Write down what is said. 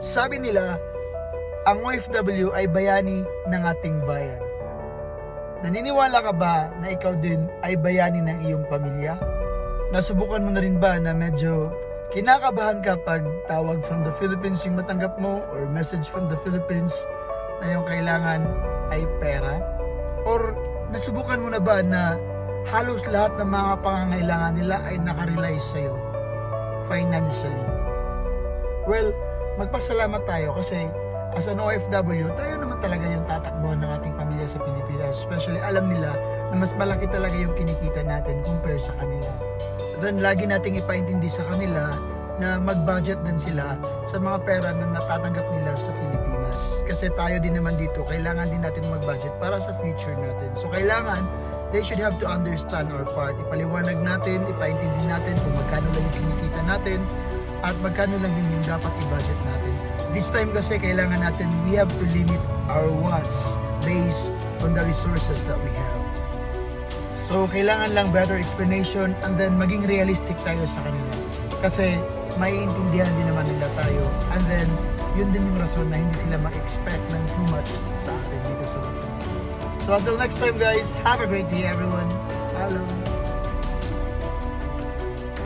Sabi nila, ang OFW ay bayani ng ating bayan. Naniniwala ka ba na ikaw din ay bayani ng iyong pamilya? Nasubukan mo na rin ba na medyo kinakabahan ka pag tawag from the Philippines yung matanggap mo or message from the Philippines na yung kailangan ay pera? Or nasubukan mo na ba na halos lahat ng mga pangangailangan nila ay nakarely sa'yo financially? Well, magpasalamat tayo kasi as an OFW, tayo naman talaga yung tatakbuhan ng ating pamilya sa Pilipinas. Especially alam nila na mas malaki talaga yung kinikita natin compare sa kanila. Then lagi nating ipaintindi sa kanila na mag-budget din sila sa mga pera na natatanggap nila sa Pilipinas. Kasi tayo din naman dito, kailangan din natin mag-budget para sa future natin. So kailangan, they should have to understand our part. Ipaliwanag natin, ipaintindi natin kung magkano lang yung kinikita natin at magkano lang din yung dapat natin. This time kasi kailangan natin, we have to limit our wants based on the resources that we have. So, kailangan lang better explanation and then maging realistic tayo sa kanila. Kasi, maiintindihan din naman nila tayo. And then, yun din yung rason na hindi sila ma-expect ng too much sa atin dito sa bansa. So, until next time guys, have a great day everyone. Hello!